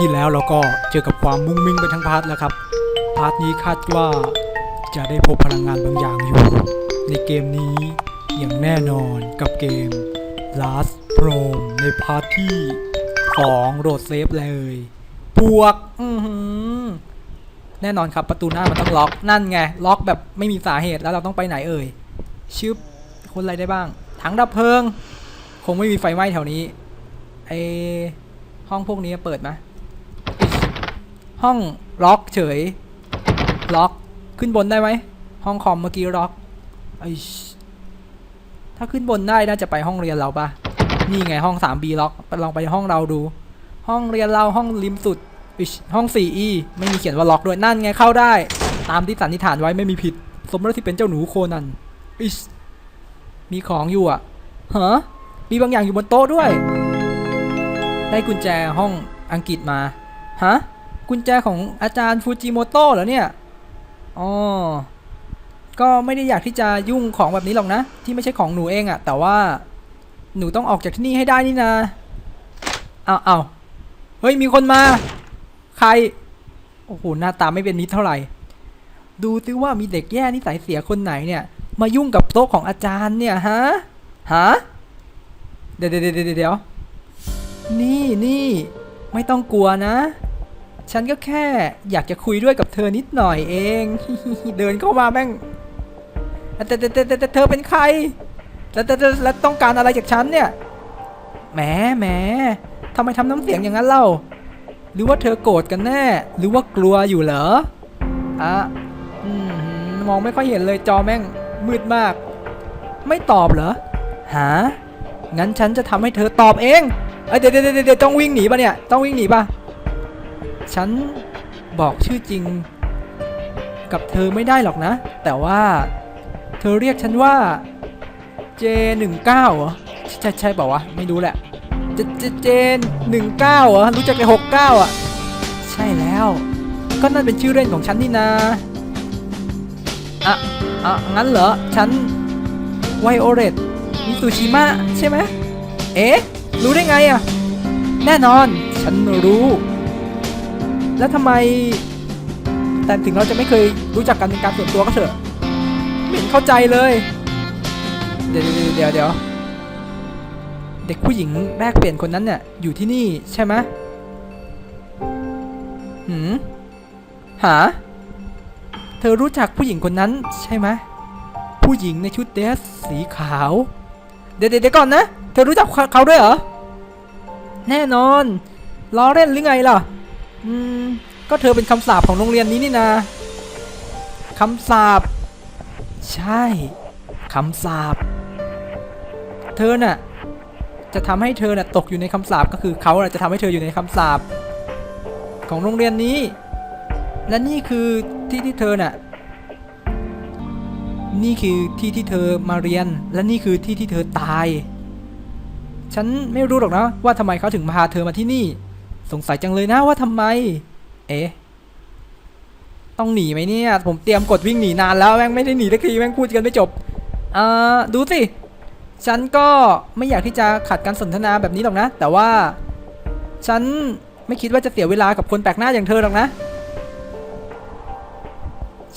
ที่แล้วเราก็เจอกับความมุ้งมิ้งไปทั้งพาร์ทแล้วครับ พาร์ทนี้คาดว่าจะได้พบพลังงานบางอย่างอยู่ ในเกมนี้อย่างแน่นอนกับเกม Last Prom ในพาร์ทที่2โหลดเซฟเลยบวกอือหือแน่นอนครับประตูหน้ามันต้องล็อกนั่นไง ล็อกแบบไม่มีสาเหตุแล้วเราต้องไปไหนเอ่ยชึบคนอะไรได้บ้าง ถังดับเพลิง คงไม่มีไฟไหม้แถวนี้ไอห้องพวกนี้เปิดไหม ห้องล็อกเฉย ล็อกขึ้นบนได้ไหม ห้องคอมเมื่อกี้ล็อกไอชถ้าขึ้นบนได้น่าจะไปห้องเรียนเราปะนี่ไงห้อง 3B ล็อกลองไปห้องเราดู ห้องเรียนเราห้องริมสุดอิชห้อง 4E ไม่มีเขียนว่าล็อกด้วยนั่นไงเข้าได้ ตามที่สันนิษฐานไว้ไม่มีผิด สมมติที่เป็นเจ้าหนูโคนันอิชมีของอยู่อะฮะมีบางอย่างอยู่บนโต๊ะด้วย ได้กุญแจห้องอังกฤษมา ฮะ กุญแจของอาจารย์ฟูจิโมโตะเหรอเนี่ย อ๋อ ก็ไม่ได้อยากที่จะยุ่งของแบบนี้หรอกนะ ที่ไม่ใช่ของหนูเองอะแต่ว่าหนูต้องออกจากที่นี่ให้ได้นี่นะเอาเอาเฮ้ย มีคนมา ใคร โอ้โห หน้าตาไม่เป็นมิตรเท่าไหร่ ดูซิว่ามีเด็กแย่นิสัยเสียคนไหนเนี่ย มายุ่งกับโต๊ะของอาจารย์เนี่ยฮะ ฮะ เดี๋ยวเดี๋ยวเดี๋ยวเดี๋ยวนี่นี่ ไม่ต้องกลัวนะ ฉันก็แค่อยากจะคุยด้วยกับเธอนิดหน่อยเอง เดินเข้ามาแม่งแต่แต่แต่แต่แต่เธอเป็นใคร แล้วแต่แต่แล้วต้องการอะไรจากฉันเนี่ยแหมแหมทำไมทำน้ำเสียงอย่างนั้นเล่า หรือว่าเธอโกรธกันแน่ หรือว่ากลัวอยู่เหรออะมองไม่ค่อยเห็นเลยจอแม่งมืดมาก ไม่ตอบเหรอหางั้นฉันจะทำให้เธอตอบเองเอ้ยเดี๋ยวเดี๋ยวเดี๋ยวต้องวิ่งหนีปะเนี่ย ต้องวิ่งหนีปะ ฉันบอกชื่อจริง กับเธอไม่ได้หรอกนะ แต่ว่าเธอเรียกฉันว่า J19 เหรอใช่ใช่เปล่าวะ ไม่รู้แหละเจเจเจนหนึ่งเก้าเหรอรู้จักแต่หกเก้าอะ ใช่แล้ว ก็นั่นเป็นชื่อเล่นของฉันนี่นาอะอะงั้นเหรอ ฉันไวโอเลตมิซูชิมะใช่ไหมเอ๊ะ รู้ได้ไงอะ แน่นอน ฉันรู้ แล้วทำไม แต่ถึงเราจะไม่เคยรู้จักกันเป็นการส่วนตัวก็เถอะไม่เข้าใจเลย เดี๋ยวเดี๋ยวเดี๋ยวเดี๋ยวเด็กผู้หญิงแรกเปลี่ยนคนนั้นเนี่ยอยู่ที่นี่ใช่ไหมหืมหา เธอรู้จักผู้หญิงคนนั้นใช่ไหมผู้หญิงในชุดเดรสสีขาว เดี๋ยวเดี๋ยวก่อนนะ เธอรู้จักเขาเขาด้วยเหรอ แน่นอนล้อเล่นหรือไงล่ะ อืม ก็เธอเป็นคำสาปของโรงเรียนนี้นี่นาคำสาปใช่คำสาปเธอน่ะจะทำให้เธอน่ะตกอยู่ในคำสาปก็คือเขาน่ะจะทำให้เธออยู่ในคำสาปของโรงเรียนนี้ และนี่คือที่ที่เธอน่ะนี่คือที่ที่เธอมาเรียน และนี่คือที่ที่เธอตาย ฉันไม่รู้หรอกนะว่าทำไมเขาถึงพาเธอมาที่นี่ สงสัยจังเลยนะว่าทำไม เอ๊ะต้องหนีไหมเนี่ย ผมเตรียมกดวิ่งหนีนานแล้วแม่งไม่ได้หนีสักทีแม่งพูดกันไม่จบอ่าดูสิ ฉันก็ไม่อยากที่จะขัดการสนทนาแบบนี้หรอกนะ แต่ว่า ฉันไม่คิดว่าจะเสียเวลากับคนแปลกหน้าอย่างเธอหรอกนะ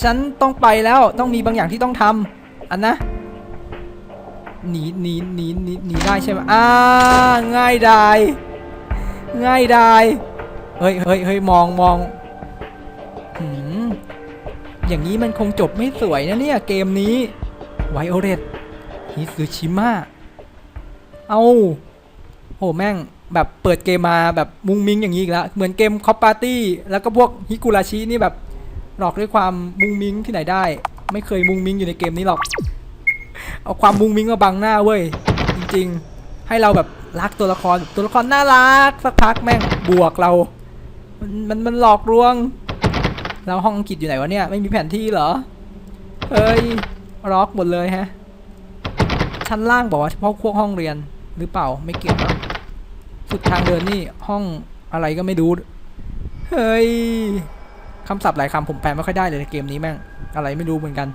ฉันต้องไปแล้วต้องมีบางอย่างที่ต้องทำอันนะหนีหนีหนีหนีหนีได้ใช่ไหมอ่าง่ายดายง่ายดาย เฮ้ยเฮ้ยเฮ้ยมองมองหืมอย่างนี้มันคงจบไม่สวยนะเนี่ย เกมนี้ไวโอเลตฮิซูชิมะเอาโหแม่งแบบเปิดเกมมาแบบมุงมิงอย่างนี้อีกแล้ว เหมือนเกมคอปปาร์ตี้ แล้วก็พวกฮิกุราชินี่แบบหลอกด้วยความมุงมิงที่ไหนได้ ไม่เคยมุงมิงอยู่ในเกมนี้หรอก เอาความมุงมิงมาบังหน้าเว้ย จริงๆ ให้เราแบบรักตัวละครตัวละครน่ารักสักพักแม่งบวกเรา มันมันมันหลอกลวง แล้วห้องอังกฤษอยู่ไหนวะเนี่ย ไม่มีแผนที่เหรอ เฮ้ยล็อกหมดเลยฮะ ชั้นล่างบอกว่าเฉพาะพวกห้องเรียนหรือเปล่าไม่เกี่ยวนะสุดทางเดินนี่ห้องอะไรก็ไม่รู้ เฮ้ยคำศัพท์หลายคำผมแปลไม่ค่อยได้เลยในเกมนี้แม่ง อะไรไม่รู้เหมือนกัน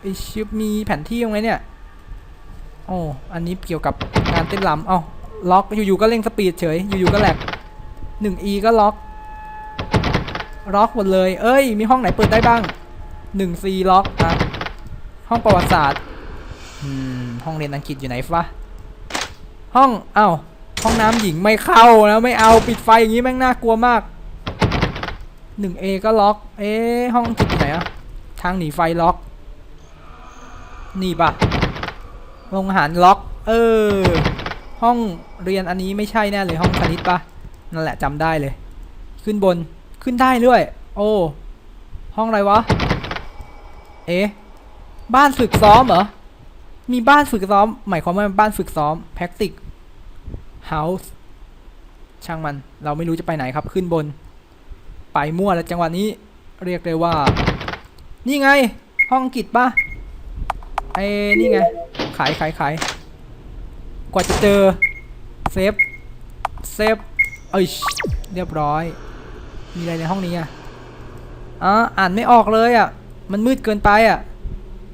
ไอชิปมีแผนที่ยังไงเนี่ย โอ้ อันนี้เกี่ยวกับการเต้นรำเอ้าล็อกอยู่ๆก็เร่งสปีดเฉย อยู่ๆก็แหลก หนึ่ง E ก็ล็อก ล็อกหมดเลย เอ้ย มีห้องไหนเปิดได้บ้างหนึ่ง C ล็อกอะห้องประวัติศาสตร์อืมห้องเรียนอังกฤษอยู่ไหนฟะห้องเอ้าห้องน้ำหญิงไม่เข้าแล้วไม่เอาปิดไฟอย่างนี้แม่งน่ากลัวมากหนึ่ง A ก็ล็อก เอ๊ห้องอังกฤษอยู่ไหนอะทางหนีไฟล็อก นี่ปะโรงอาหารล็อก เออ ห้องเรียนอันนี้ไม่ใช่แน่เลยห้องคณิตปะ นั่นแหละจำได้เลย ขึ้นบนขึ้นได้ด้วย โอ้ ห้องอะไรวะ เอ๊ะ บ้านฝึกซ้อมเหรอ มีบ้านฝึกซ้อม หมายความว่าบ้านฝึกซ้อม practice house ช่างมัน เราไม่รู้จะไปไหนครับ ขึ้นบน ไปมั่วแล้วจังหวะนี้ เรียกเลยว่า นี่ไง ห้องอังกิจปะไอ้นี่ไง ขายขายขายกว่าจะเจอ เซฟ เซฟ เอ้ยเรียบร้อย มีอะไรในห้องนี้อะอ๋ออ่านไม่ออกเลยอะ มันมืดเกินไปอะ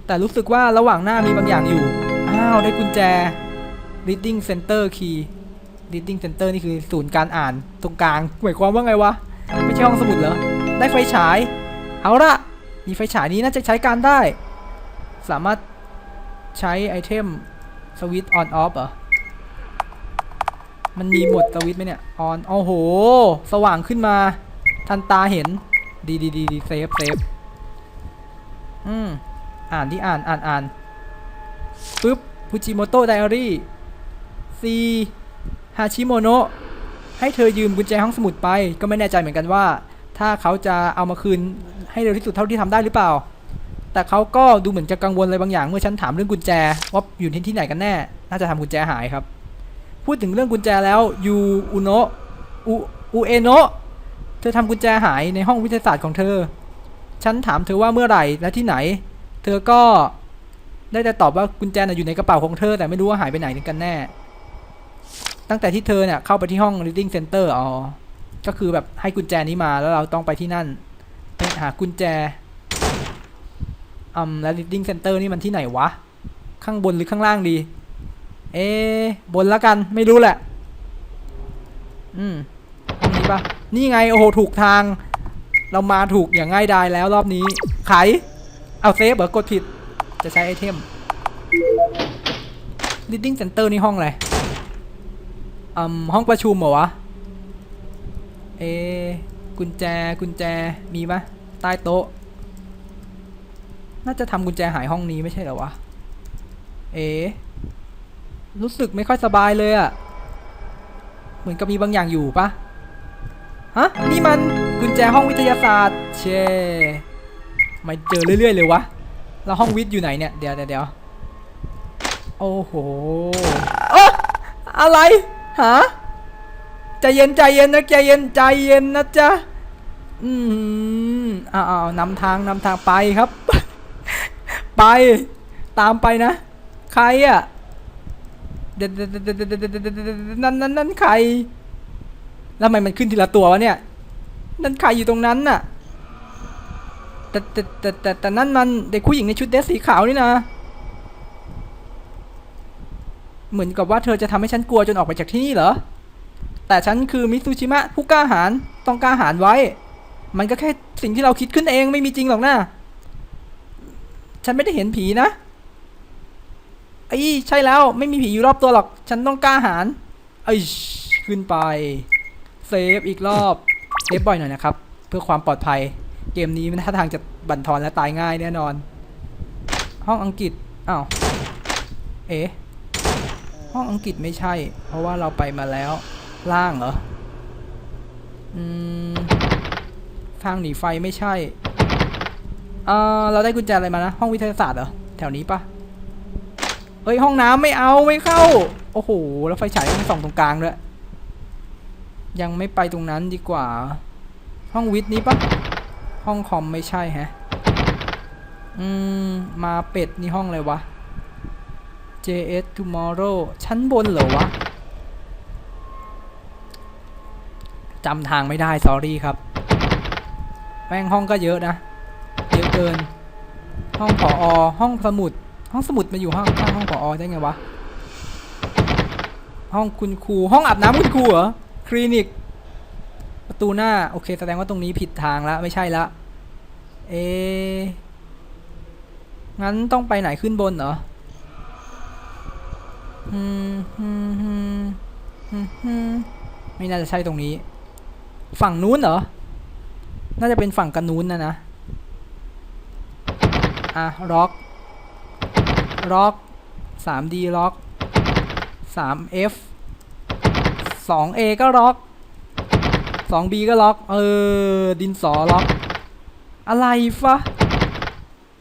แต่รู้สึกว่าระหว่างหน้ามีบางอย่างอยู่ อ้าว ได้กุญแจ reading center key reading center นี่คือศูนย์การอ่านตรงกลาง หมายความว่าไงวะ ไม่ใช่ห้องสมุดเหรอ ได้ไฟฉาย เอาละมีไฟฉายนี้น่าจะใช้การได้ สามารถใช้ไอเทมสวิตช์ on off เหรอ มันมีหมดสวิตไหมเนี่ย on โอ้โห สว่างขึ้นมา ทันตาเห็น ดีดีดีดีเซฟเซฟอืม อ่านที่อ่าน อ่านอ่านปึ๊บฟูจิโมโตะไดอารี่ซีฮาชิโมโนะให้เธอยืมกุญแจห้องสมุดไป ก็ไม่แน่ใจเหมือนกันว่า ถ้าเขาจะเอามาคืนให้เร็วที่สุดเท่าที่ทำได้หรือเปล่า แต่เขาก็ดูเหมือนจะกังวลอะไรบางอย่างเมื่อฉันถามเรื่องกุญแจว่าอยู่ที่ที่ไหนกันแน่ น่าจะทำกุญแจหายครับ พูดถึงเรื่องกุญแจแล้วยูอุโนะอุอุเอโนะเธอทำกุญแจหายในห้องวิทยาศาสตร์ของเธอ ฉันถามเธอว่าเมื่อไหร่และที่ไหน เธอก็ได้แต่ตอบว่ากุญแจน่ะอยู่ในกระเป๋าของเธอ แต่ไม่รู้ว่าหายไปไหนกันแน่ ตั้งแต่ที่เธอเนี่ยเข้าไปที่ห้อง reading center อ๋อ ก็คือแบบให้กุญแจนี้มาแล้วเราต้องไปที่นั่นไปหากุญแจอืมแล้ว reading center นี่มันที่ไหนวะ ข้างบนหรือข้างล่างดี เอะบนแล้วกันไม่รู้แหละ อืมห้องนี้ปะนี่ไงโอ้โหถูกทาง เรามาถูกอย่างง่ายดายแล้วรอบนี้ไขเอาเซฟเหรอกดผิด จะใช้ไอเทม reading center นี่ห้องอะไรอืมห้องประชุมเหรอวะ เอ กุญแจกุญแจมีปะใต้โต๊ะ น่าจะทำกุญแจหายห้องนี้ไม่ใช่เหรอวะ เอ รู้สึกไม่ค่อยสบายเลยอะเหมือนกับมีบางอย่างอยู่ปะฮะ นี่มันกุญแจห้องวิทยาศาสตร์ เช่ไม่เจอเรื่อย ๆ เลยวะ แล้วห้องวิทย์อยู่ไหนเนี่ยเดี๋ยวเดี๋ยวเดี๋ยวโอ้โหอะอะไร ฮะ ใจเย็นใจเย็นนะใจเย็นใจเย็นนะจ๊ะ อืมอ้าวนำทางนำทางไปครับ ไป ตามไปนะ ใครอะ เดดนั่นนั่นนั่นใคร แล้วทำไมมันขึ้นทีละตัววะเนี่ย นั่นใครอยู่ตรงนั้นน่ะ แต่แต่แต่แต่แต่นั่นมันเด็กผู้หญิงในชุดเดรสสีขาวนี่นะ เหมือนกับว่าเธอจะทำให้ฉันกลัวจนออกไปจากที่นี่เหรอ แต่ฉันคือมิซูชิมะผู้กล้าหาญต้องกล้าหาญไว้ มันก็แค่สิ่งที่เราคิดขึ้นเองไม่มีจริงหรอกนะฉันไม่ได้เห็นผีนะ ไอ้ใช่แล้วไม่มีผีอยู่รอบตัวหรอก ฉันต้องกล้าหาญไอ้ขึ้นไปเซฟอีกรอบเซฟบ่อยหน่อยนะครับ เพื่อความปลอดภัย เกมนี้มันท่าทางจะบั่นทอนและตายง่ายแน่นอน ห้องอังกฤษอ้าวเอ๊ห้องอังกฤษไม่ใช่ เพราะว่าเราไปมาแล้ว ล่างเหรออืมทางหนีไฟไม่ใช่เออเราได้กุญแจอะไรมานะ ห้องวิทยาศาสตร์เหรอ แถวนี้ปะ เอ้ยห้องน้ำไม่เอาไม่เข้า โอ้โห แล้วไฟฉายไม่ส่องตรงกลางด้วย ยังไม่ไปตรงนั้นดีกว่า ห้องวิทย์นี้ปะห้องคอมไม่ใช่แฮะ อืม มาเป็ดนี่ห้องอะไรวะ JS Tomorrow ชั้นบนเหรอวะจำทางไม่ได้ s อรี่ครับ แม่งห้องก็เยอะนะ เยอะเกิน ห้องผออห้องสมุด ห้องสมุดมาอยู่ห้องข้างห้องผอได้ไงวะ ห้องคุณครู ห้องอาบน้ำคุณครูเหรอ คลินิก ประตูหน้า โอเค แสดงว่าตรงนี้ผิดทางแล้วไม่ใช่ละ เอ งั้นต้องไปไหนขึ้นบนเหรออืมอืมอืมไม่น่าจะใช่ตรงนี้ ฝั่งนู้นเหรอ น่าจะเป็นฝั่งกันนู้นนะนะ อะล็อก ล็อก 3D ล็อก 3F 2A ก็ล็อก 2B ก็ล็อก เออ ดินสอล็อก อะไรฟะ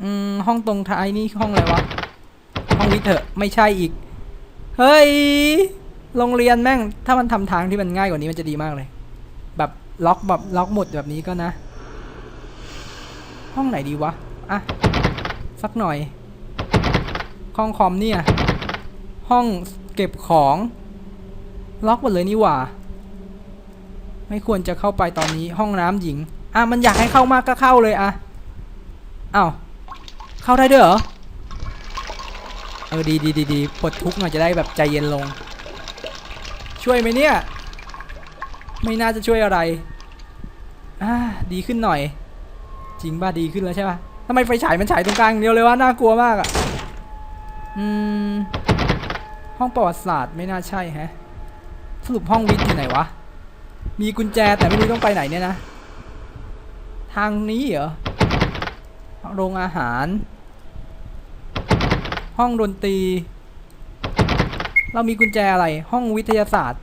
อืม ห้องตรงท้ายนี่ห้องอะไรวะ ห้องวิเถอะ ไม่ใช่อีก เฮ้ย โรงเรียนแม่ง ถ้ามันทำทางที่มันง่ายกว่านี้มันจะดีมากเลย แบบล็อกแบบล็อกหมดแบบนี้ก็นะ ห้องไหนดีวะ อะ สักหน่อย ห้องคอมเนี่ย ห้องเก็บของ ล็อกหมดเลยนี่หว่า ไม่ควรจะเข้าไปตอนนี้ห้องน้ำหญิง อะมันอยากให้เข้ามากก็เข้าเลยอะอ้าวเข้าได้ด้วยเหรอ เออดีดีดีดีปลดทุกข์หน่อยจะได้แบบใจเย็นลง ช่วยไหมเนี่ย ไม่น่าจะช่วยอะไรอ่าดีขึ้นหน่อย จริงป่ะดีขึ้นแล้วใช่ป่ะทำไมไฟฉายมันฉายตรงกลางเดียวเลยวะน่ากลัวมากอะ อืม ห้องประวัติศาสตร์ไม่น่าใช่แฮะ สรุปห้องวิทย์อยู่ไหนวะ มีกุญแจแต่ไม่รู้ต้องไปไหนเนี่ยนะ ทางนี้เหรอ โรงอาหาร ห้องดนตรี เรามีกุญแจอะไร ห้องวิทยาศาสตร์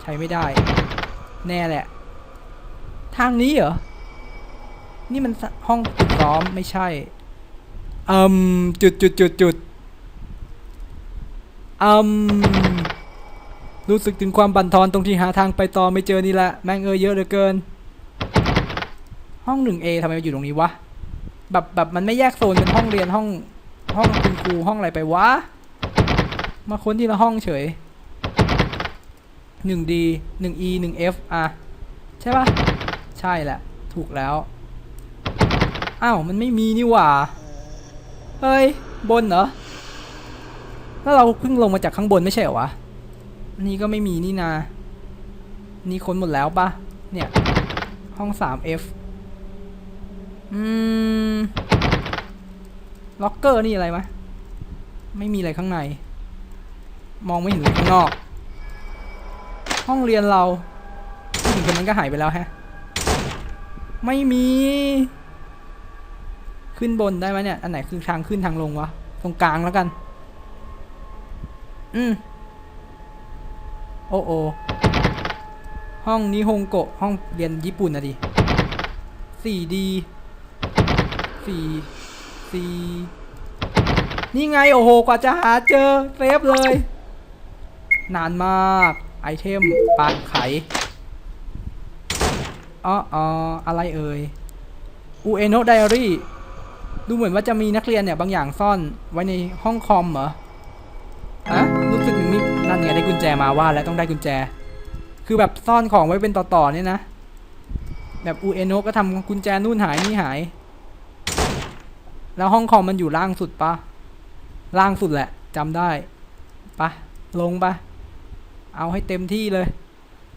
ใช้ไม่ได้ แน่แหละ ทางนี้เหรอ นี่มันห้องฝึกซ้อมไม่ใช่ อืมจุดจุดจุดจุดอืมรู้สึกถึงความบั่นทอนตรงที่หาทางไปต่อไม่เจอนี่แหละแม่งเออเยอะเหลือเกิน ห้องหนึ่งเอทำไมมาอยู่ตรงนี้วะแบบแบบมันไม่แยกโซนเป็นห้องเรียนห้องห้องคุณครูห้องอะไรไปวะมาค้นที่ละห้องเฉยหนึ่งดีหนึ่ง E หนึ่ง F อะใช่ปะใช่แหละ ถูกแล้วอ้าวมันไม่มีนี่หว่า เฮ้ย บนเหรอ แล้วเราเพิ่งลงมาจากข้างบนไม่ใช่เหรอวะนนี้ก็ไม่มีนี่นา นี่ค้นหมดแล้วปะเนี่ย ห้อง 3F อืม ล็อกเกอร์นี่อะไรมะ ไม่มีอะไรข้างใน มองไม่เห็นข้างนอก ห้องเรียนเราผู้หญิงคนนั้นก็หายไปแล้วแฮะ ไม่มี ขึ้นบนได้ไหมเนี่ย อันไหนคือทางขึ้นทางลงวะ ตรงกลางแล้วกัน อืม โอ้โอห้องนี้ฮงโกะห้องเรียนญี่ปุ่นนะดิ 4D 4 4นี่ไงโอ้โห กว่าจะหาเจอเซฟเลย นานมาก ไอเทมปานไขอ๋ออ๋ออะไรเอ่ยอูเอโนไดอารี่ ดูเหมือนว่าจะมีนักเรียนเนี่ยบางอย่างซ่อนไว้ในห้องคอมเหรอฮะรู้สึกถึงมีนั่นไงได้กุญแจมาว่าแล้วต้องได้กุญแจ คือแบบซ่อนของไว้เป็นต่อๆเนี่ยนะ แบบอูเอโนก็ทำกุญแจนู่นหายนี่หาย แล้วห้องคอมมันอยู่ล่างสุดปะล่างสุดแหละจำได้ปะลงปะเอาให้เต็มที่เลย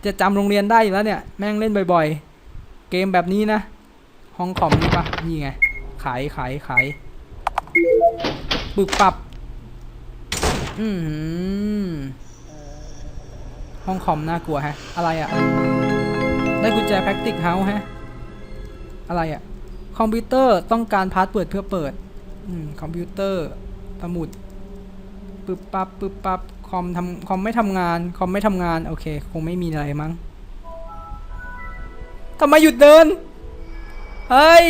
จะจำโรงเรียนได้แล้วเนี่ย แม่งเล่นบ่อย ๆ เกมแบบนี้นะ ห้องคอมนี่ปะนี่ไง ขายขายขายปึกปับ อือหือห้องคอมน่ากลัวฮะ อะไรอะ่ะ ได้กุญแจแพ็กติกเฮาส์ฮะ อะไรอะ่ะ คอมพิวเตอร์ต้องการพาสเวิร์ดเพื่อเปิด อืม คอมพิวเตอร์สมุดปึบปับปึบปับคอมทำคอมไม่ทำงาน คอมไม่ทำงาน โอเค คงไม่มีอะไรมั้งทำไมหยุดเดิน เฮ้ย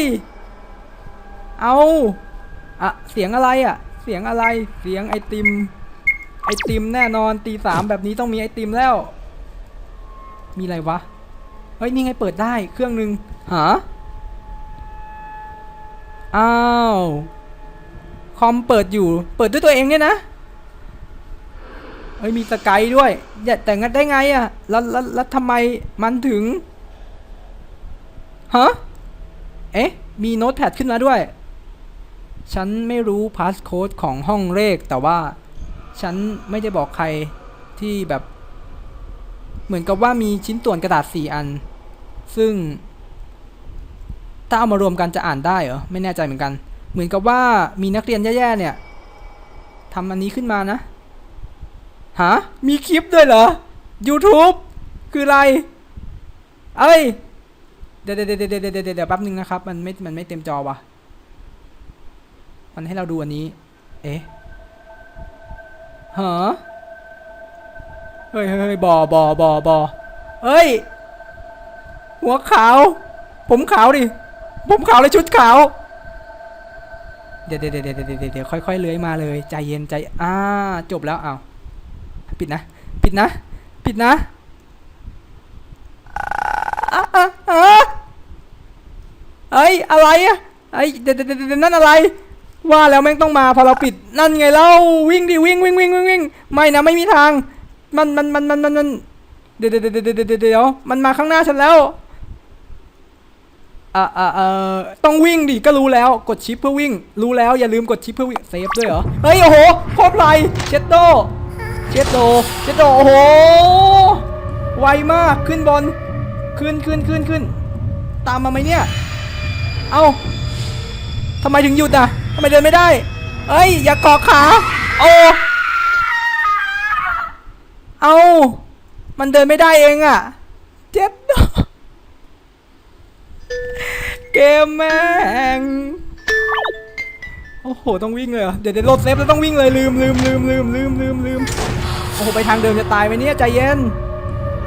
เอาอะเสียงอะไรอะเสียงอะไร เสียงไอติม ไอติมแน่นอนตีสามแบบนี้ต้องมีไอติมแล้ว มีอะไรวะ เฮ้ยนี่ไงเปิดได้เครื่องหนึ่งหาอ้าวคอมเปิดอยู่ เปิดด้วยตัวเองเนี่ยนะ เฮ้ยมีสกายด้วยอย่าแต่งั้นได้ไงอะแล้วแล้วแล้วทำไมมันถึงฮะเอ๊ะมีโน้ตแพดขึ้นมาด้วย ฉันไม่รู้พาสโค้ดของห้องเลขแต่ว่าฉันไม่ได้บอกใครที่แบบ เหมือนกับว่ามีชิ้นส่วนกระดาษสี่อัน ซึ่ง ถ้าเอามารวมกันจะอ่านได้เหรอ ไม่แน่ใจเหมือนกัน เหมือนกับว่ามีนักเรียนแย่ๆเนี่ยทำอันนี้ขึ้นมานะฮะมีคลิปด้วยเหรอ YouTube คืออะไร เอ้ย เดี๋ยวเดี๋ยวเดี๋ยวเดี๋ยวเดี๋ยวแป๊บนึงนะครับ มันไม่ มันไม่เต็มจอว่ะ มันให้เราดูอันนี้ เอ๊ะฮะเฮ้ยเฮ้ยเฮ้ยบอบอบอบอเฮ้ย หัวขาว ผมขาวดิ ผมขาวเลยชุดขาวเดี๋ยวเดี๋ยวเดี๋ยวเดี๋ยวเดี๋ยวเดี๋ยวค่อยๆเลื้อยมาเลย ใจเย็นใจ อ่า จบแล้วเอาปิดนะ ปิดนะ ปิดนะอะอะอะเอ้ย อะไรอะไอ้ยเดี๋ยวเดี๋ยวเดี๋ยวเดี๋ยวนั่นอะไร ว่าแล้วแม่งต้องมาพอเราปิดนั่นไงเล่าวิ่งดิวิ่งวิ่งวิ่งวิ่งวิ่งไม่นะไม่มีทาง มันมันมันมันมันมันเดี๋ยวเดี๋ยวเดี๋ยวเดี๋ยวเดี๋ยวเดี๋ยวมันมาข้างหน้าฉันแล้วอ่าอ่าเออต้องวิ่งดิก็รู้แล้วกดชิปเพื่อวิ่ง รู้แล้วอย่าลืมกดชิปเพื่อวิ่งเซฟด้วยเหรอเฮ้ยโอ้โหโคตรไวเชดโดเชดโดเชดโดโอ้โหไวมากขึ้นบนขึ้นขึ้นขึ้นขึ้นตามมาไหมเนี่ย เอ้าทำไมถึงหยุดอะ ทำไมเดินไม่ได้ เอ้ย อย่าเกาะขา โอ้เอามันเดินไม่ได้เองอะ เจ็ดโดเกมแม่ง โอ้โห ต้องวิ่งเลยเหรอ เดี๋ยวเดี๋ยวโหลดเซฟแล้วต้องวิ่งเลยลืมลืมลืมลืมลืมลืมลืมโอ้โห ไปทางเดิมจะตายไหมเนี่ย ใจเย็น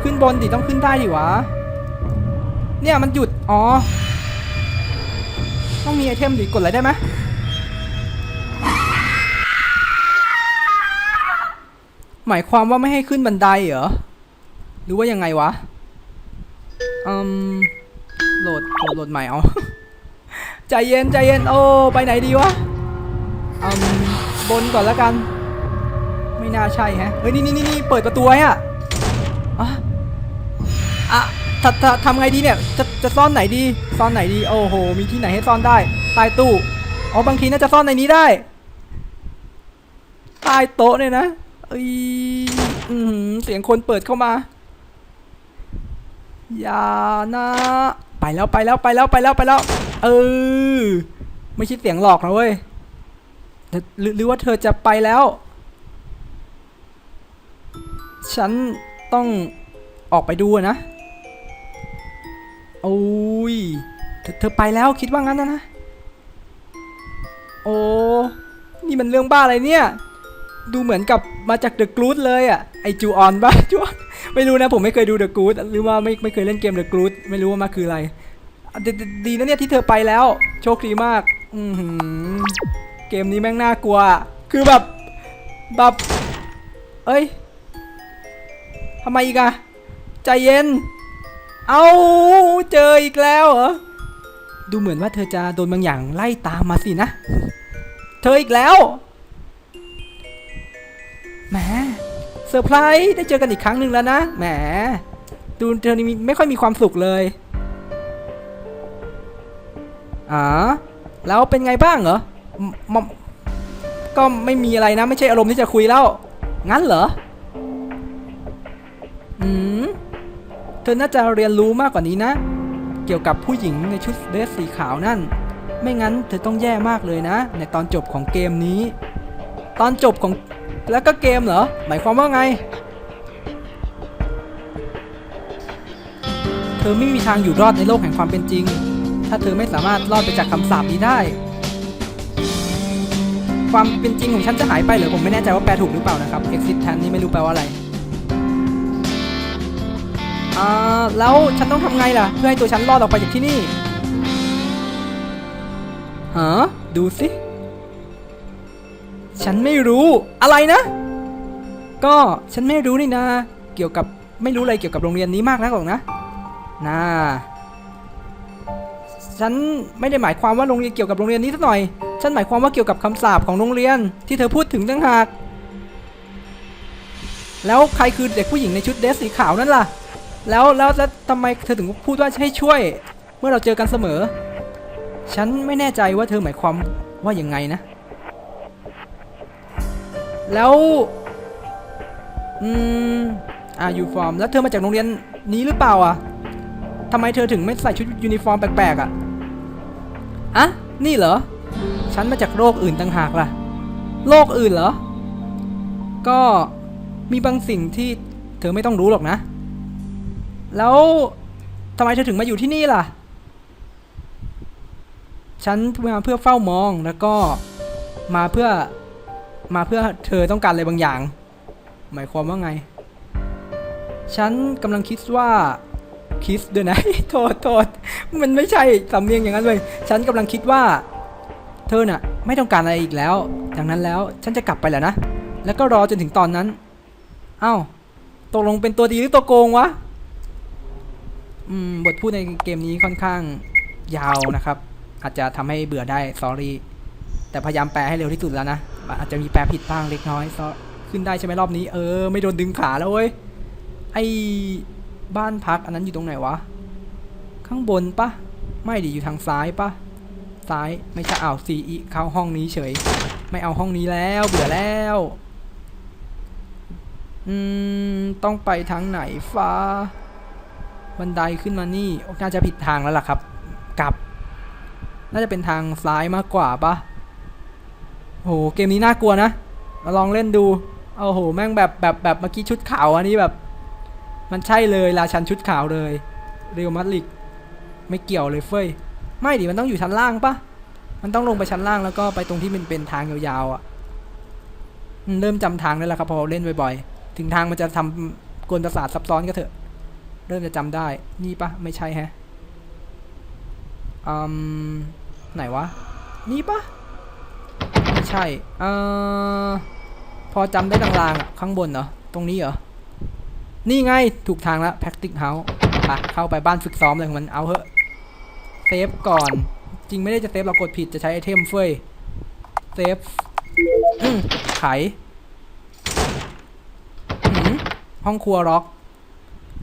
ขึ้นบนดิต้องขึ้นได้ดิวะ เนี่ยมันหยุด อ๋อ ต้องมีไอเทมดิกดอะไรได้ไหม หมายความว่าไม่ให้ขึ้นบันไดเหรอ หรือว่ายังไงวะ อืม โหลด โหลดโหลดใหม่เอา ใจเย็นใจเย็น โอ้ ไปไหนดีวะ อืม บนก่อนแล้วกัน ไม่น่าใช่ฮะ เฮ้ย นี่นี่นี่เปิดประตูไว้อะอะอะถ้าถ้าทำไงดีเนี่ย จะ จะซ่อนไหนดี ซ่อนไหนดี โอ้โห มีที่ไหนให้ซ่อนได้ ใต้ตู้ อ๋อ บางทีน่าจะซ่อนในนี้ได้ ใต้โต๊ะเนี่ยนะ เอ้ยอือหือเสียงคนเปิดเข้ามาอย่านะไปแล้วไปแล้วไปแล้วไปแล้วไปแล้ว เออ ไม่ใช่เสียงหลอกนะเว้ยหรือหรือว่าเธอจะไปแล้ว ฉันต้องออกไปดูนะโอ้ยเธอไปแล้วคิดว่างั้นนะนะ โอ้ นี่มันเรื่องบ้าอะไรเนี่ย ดูเหมือนกับมาจากเดอะกรูดเลยอะไอจูออนบ้าจูออนไม่รู้นะผมไม่เคยดู The Good หรือว่าไม่ไม่เคยเล่นเกม The Good ไม่รู้ว่ามาคืออะไรดดดีนะเนี่ยที่เธอไปแล้ว โชคดีมากอืเกมนี้แม่งน่ากลัว คือแบบแบบเอ้ยทำไมอีกอะใจเย็น เอาเจออีกแล้วเหรอดูเหมือนว่าเธอจะโดนบางอย่างไล่ตามมาสินะ เธออีกแล้ว เซอร์ไพรส์ได้เจอกันอีกครั้งหนึ่งแล้วนะ แหม ดูเธอนี่ไม่ค่อยมีความสุขเลยอ๋อแล้วเป็นไงบ้างเหรอมก็ไม่มีอะไรนะ ไม่ใช่อารมณ์ที่จะคุยแล้ว งั้นเหรอ อืม เธอน่าจะเรียนรู้มากกว่านี้นะ เกี่ยวกับผู้หญิงในชุดเดรสสีขาวนั่น ไม่งั้นเธอต้องแย่มากเลยนะ ในตอนจบของเกมนี้ ตอนจบของ แล้วก็เกมเหรอ หมายความว่าไง เธอไม่มีทางอยู่รอดในโลกแห่งความเป็นจริง ถ้าเธอไม่สามารถรอดไปจากคำสาปนี้ได้ ความเป็นจริงของฉันจะหายไปเหรือผมไม่แน่ใจว่าแปลถูกหรือเปล่านะครับ exit แทนนี่ไม่รู้แปลว่าอะไรอ่าแล้วฉันต้องทำไงล่ะ เพื่อให้ตัวฉันรอดออกไปจากที่นี่ฮะดูสิ ฉันไม่รู้อะไรนะ ก็ฉันไม่รู้นี่นะ เกี่ยวกับไม่รู้อะไรเกี่ยวกับโรงเรียนนี้มากนักหรอกนะน่าฉันไม่ได้หมายความว่าโรงเรียนเกี่ยวกับโรงเรียนนี้สักหน่อย ฉันหมายความว่าเกี่ยวกับคำสาปของโรงเรียนที่เธอพูดถึงต่างหาก แล้วใครคือเด็กผู้หญิงในชุดเดรสสีขาวนั่นล่ะ แล้วแล้วแล้วทำไมเธอถึงพูดว่าให้ช่วย เมื่อเราเจอกันเสมอ ฉันไม่แน่ใจว่าเธอหมายความว่าอยังไงนะ แล้วอืมอ่ายูฟอร์มแล้วเธอมาจากโรงเรียนนี้หรือเปล่าอะทำไมเธอถึงไม่ใส่ชุดยูนิฟอร์มแปลกๆอะอะนี่เหรอ ฉันมาจากโลกอื่นต่างหากล่ะ โลกอื่นเหรอ ก็มีบางสิ่งที่เธอไม่ต้องรู้หรอกนะ แล้วทำไมเธอถึงมาอยู่ที่นี่ล่ะ ฉันมาเพื่อเฝ้ามองแล้วก็มาเพื่อ มาเพื่อเธอต้องการอะไรบางอย่าง หมายความว่าไง ฉันกำลังคิดว่าคิดด้วยนะ โทษโทษมันไม่ใช่สำเนียงอย่างนั้นเลย ฉันกำลังคิดว่า เธอน่ะ ไม่ต้องการอะไรอีกแล้ว ดังนั้นแล้วฉันจะกลับไปแหละนะ แล้วก็รอจนถึงตอนนั้น เอ้าตกลงเป็นตัวดีหรือตัวโกงวะ อืม บทพูดในเกมนี้ค่อนข้างยาวนะครับ อาจจะทำให้เบื่อได้ sorry แต่พยายามแปลให้เร็วที่สุดแล้วนะ อาจจะมีแปลผิดบ้างเล็กน้อยซขึ้นได้ใช่ไหมรอบนี้ เออ ไม่โดนดึงขาแล้วเว้ย ไอ้บ้านพักอันนั้นอยู่ตรงไหนวะ ข้างบนปะ ไม่ดิอยู่ทางซ้ายปะ ซ้าย ไม่ใช่อ้าวซีอีเข้าห้องนี้เฉย ไม่เอาห้องนี้แล้ว เบื่อแล้ว อืม ต้องไปทางไหนฟ้า บันไดขึ้นมานี่โอ้น่าจะผิดทางแล้วล่ะครับ กลับ น่าจะเป็นทางซ้ายมากกว่าปะ โหเกมนี้น่ากลัวนะ มาลองเล่นดูโอ้โหแม่งแบบแบบแบบเมื่อกี้ชุดขาวอันนี้แบบ มันใช่เลยราชันชุดขาวเลยเรียวมัดลิกไม่เกี่ยวเลยเฟ้ยไม่ดิมันต้องอยู่ชั้นล่างปะมันต้องลงไปชั้นล่างแล้วก็ไปตรงที่มันเป็นทางยาวๆอะ่ะเริ่มจำทางได้แล้วครับพอเล่นบ่อยๆ ถึงทางมันจะทำกลประสาทซับซ้อนก็เถอะ เริ่มจะจำได้ นี่ปะไม่ใช่ฮะอืมไหนวะ นี่ปะ ใช่เอ่อพอจำได้ลางๆอะข้างบนเหรอ ตรงนี้เหรอ นี่ไง ถูกทางแล้ว practice house ไปเข้าไปบ้านฝึกซ้อมเลยของมันเอาเถอะเซฟก่อน จริงไม่ได้จะเซฟเรากดผิดจะใช้ไอเทมเฟ้ยเซฟไขห้องครัวล็อก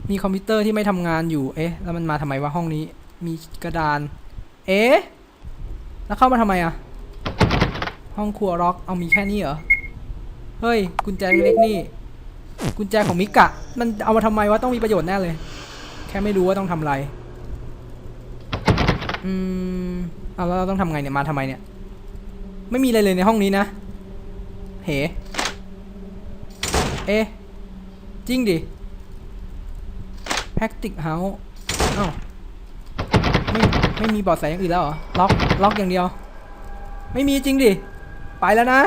มีคอมพิวเตอร์ที่ไม่ทำงานอยู่ เอ๊ะ แล้วมันมาทำไมวะห้องนี้ มีกระดาน เอ๊ะ แล้วเข้ามาทำไมอะ ห้องครัวล็อกเอามีแค่นี้เหรอ เฮ้ย กุญแจเล็กๆนี่ กุญแจของมิกะ มันเอามาทำไมวะต้องมีประโยชน์แน่เลย แค่ไม่รู้ว่าต้องทำอะไร อืมเอาแล้วเราต้องทำไงเนี่ยมาทำไมเนี่ย ไม่มีอะไรเลยในห้องนี้นะ เหเอ๊ะจริงดิแพ็กติกเฮาส์อ้าวไม่ไม่มีบอดแสอย่างอื่นแล้วเหรอ ล็อก ล็อกอย่างเดียว ไม่มีจริงดิ ไปแล้วนะ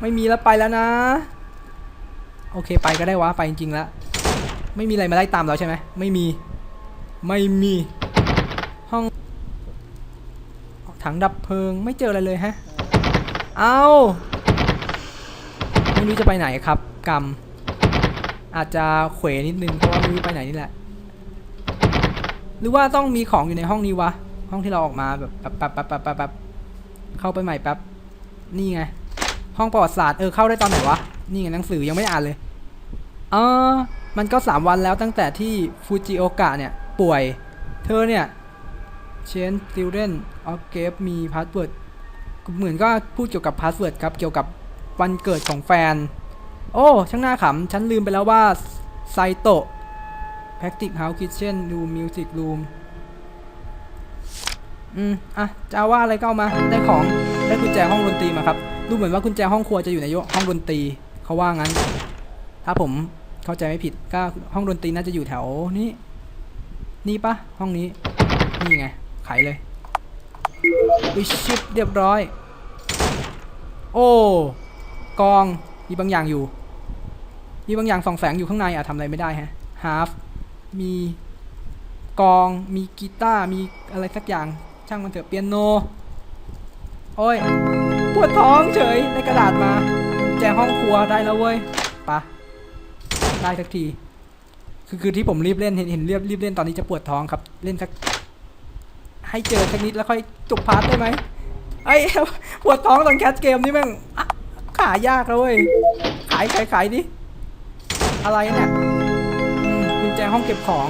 ไม่มีแล้วไปแล้วนะ โอเคไปก็ได้วะไปจริงๆแล้ว ไม่มีอะไรมาไล่ตามเราใช่ไหมไม่มี ไม่มี ห้องถังดับเพลิงไม่เจออะไรเลยฮะ เอาไม่รู้จะไปไหนครับกรรมอาจจะเขวนิดนึงเพราะว่าไม่รู้ไปไหนนี่แหละ หรือว่าต้องมีของอยู่ในห้องนี้วะ ห้องที่เราออกมาแบบแป๊บแป๊บแป๊บแป๊บแบบเข้าไปใหม่แป๊บ นี่ไง ห้องประวัติศาสตร์เออเข้าได้ตอนไหนวะ นี่ไงหนังสือยังไม่อ่านเลยเออมันก็สามวันแล้วตั้งแต่ที่ฟูจิโอกะเนี่ย ป่วย เธอเนี่ยเชนซิลเดนออฟเกฟมีพาสเวิร์ดเหมือนก็พูดเกี่ยวกับพาสเวิร์ดครับ เกี่ยวกับวันเกิดของแฟน โอ้ช่างน่าขำ ฉันลืมไปแล้วว่าไซโตะ Practice House Kitchen Room Music Room อืม อะ จะเอาว่าอะไรก็เอามา ได้ของ ได้กุญแจห้องดนตรีมาครับ ดูเหมือนว่ากุญแจห้องครัวจะอยู่ในห้องดนตรีเขาว่างั้น ถ้าผมเข้าใจไม่ผิดก็ห้องดนตรีน่าจะอยู่แถวนี้ นี่ปะห้องนี้ นี่ไง ไขเลยวิชิปเรียบร้อย โอ้ กอง มีบางอย่างอยู่ มีบางอย่างส่องแสงอยู่ข้างในอะทำอะไรไม่ได้ฮะฮาร์ฟมีกอง มีกีตาร์ มีอะไรสักอย่าง ช่างมันเถอะเปียโน โอ้ยปวดท้องเฉยได้กระดาษมา แจห้องครัวได้แล้วเว้ยปะได้สักที คือคือที่ผมรีบเล่นเห็นเห็นรีบรีบเล่นตอนนี้จะปวดท้องครับ เล่นสัก ให้เจอสักนิดแล้วค่อยจบพาร์ทได้ไหมไอ้ปวดท้องตอนแคสเกมนี่แม่งขายากแล้วเว้ยขายขายขายดิอะไรเนี่ยกุญแจห้องเก็บของ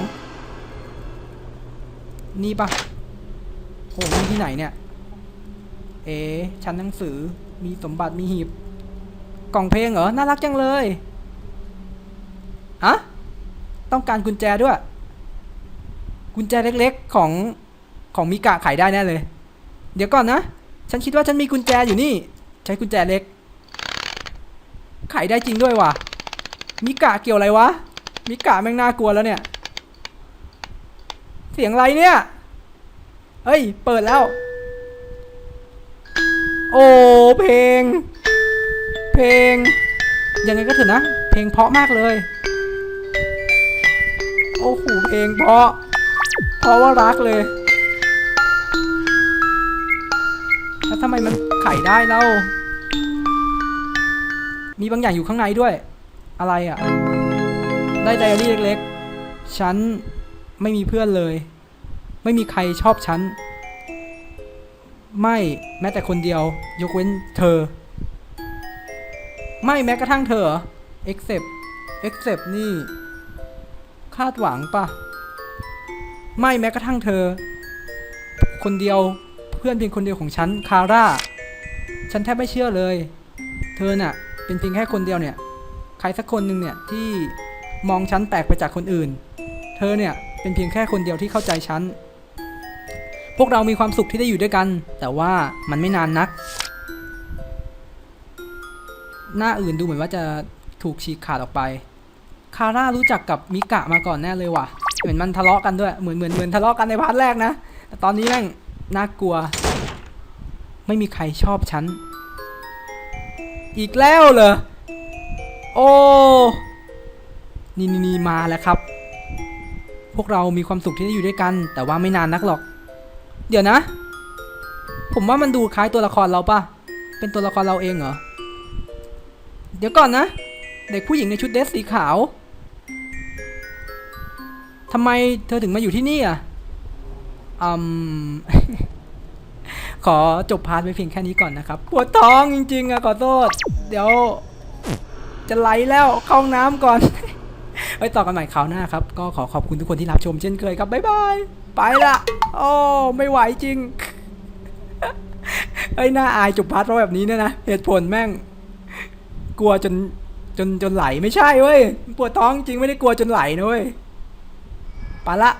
นี่ปะโหนี่ที่ไหนเนี่ย เอ ชั้นหนังสือ มีสมบัติมีหีบ กล่องเพลงเหรอ น่ารักจังเลยอะต้องการกุญแจด้วย กุญแจเล็กๆของของมิกะขายได้แน่เลย เดี๋ยวก่อนนะ ฉันคิดว่าฉันมีกุญแจอยู่นี่ ใช้กุญแจเล็ก ขายได้จริงด้วยว่ะ มิกะเกี่ยวอะไรวะ มิกะแม่งน่ากลัวแล้วเนี่ย เสียงอะไรเนี่ย เฮ้ย เปิดแล้ว โอ้เพลง เพลง ยังไงก็เถอะนะ เพลงเพราะมากเลย โอ้โหเพลงเพราะ เพราะว่ารักเลยแล้วทำไมมันไขได้เล่ามีบางอย่างอยู่ข้างในด้วย อะไรอะ่ะ ได้ไดอารี่เล็กๆ ฉันไม่มีเพื่อนเลย ไม่มีใครชอบฉัน ไม่แม้แต่คนเดียวยกเว้นเธอ ไม่แม้กระทั่งเธอเหรอ except except นี่ คาดหวังปะไม่แม้กระทั่งเธอ คนเดียวเพื่อนเพียงคนเดียวของฉันคาร่า ฉันแทบไม่เชื่อเลย เธอน่ะ เป็นเพียงแค่คนเดียวเนี่ย ใครสักคนหนึ่งเนี่ยที่มองฉันแปลกไปจากคนอื่น เธอเนี่ยเป็นเพียงแค่คนเดียวที่เข้าใจฉัน พวกเรามีความสุขที่ได้อยู่ด้วยกัน แต่ว่ามันไม่นานนัก หน้าอื่นดูเหมือนว่าจะถูกฉีกขาดออกไป คาร่ารู้จักกับมิกะมาก่อนแน่เลยว่ะ เหมือนมันทะเลาะกันด้วย เหมือนเหมือนเหมือนทะเลาะกันในพาร์ทแรกนะ แต่ตอนนี้แม่งน่ากลัว ไม่มีใครชอบฉัน อีกแล้วเหรอ โอ้ นี่นี่นี่มาแล้วครับ พวกเรามีความสุขที่ได้อยู่ด้วยกัน แต่ว่าไม่นานนักหรอก เดี๋ยวนะ ผมว่ามันดูคล้ายตัวละครเราปะเป็นตัวละครเราเองเหรอ เดี๋ยวก่อนนะ เด็กผู้หญิงในชุดเดรสสีขาวทำไมเธอถึงมาอยู่ที่นี่อะอืมขอจบพาร์ทไปเพียงแค่นี้ก่อนนะครับ ปวดท้องจริง ๆอะขอโทษ เดี๋ยว จะไหลแล้วเข้าน้ำก่อน ไว้ต่อกันใหม่คราวหน้าครับ ก็ขอขอบคุณทุกคนที่รับชมเช่นเคยครับ บ๊ายบาย ไปละโอ้ไม่ไหวจริงเอ้ยน่าอายจบพัดเพราะแบบนี้เนี่ยนะเหตุผลแม่ง กลัวจนจนจนไหลไม่ใช่เว้ยปวดท้องจริงไม่ได้กลัวจนไหลนะเว้ยไปละ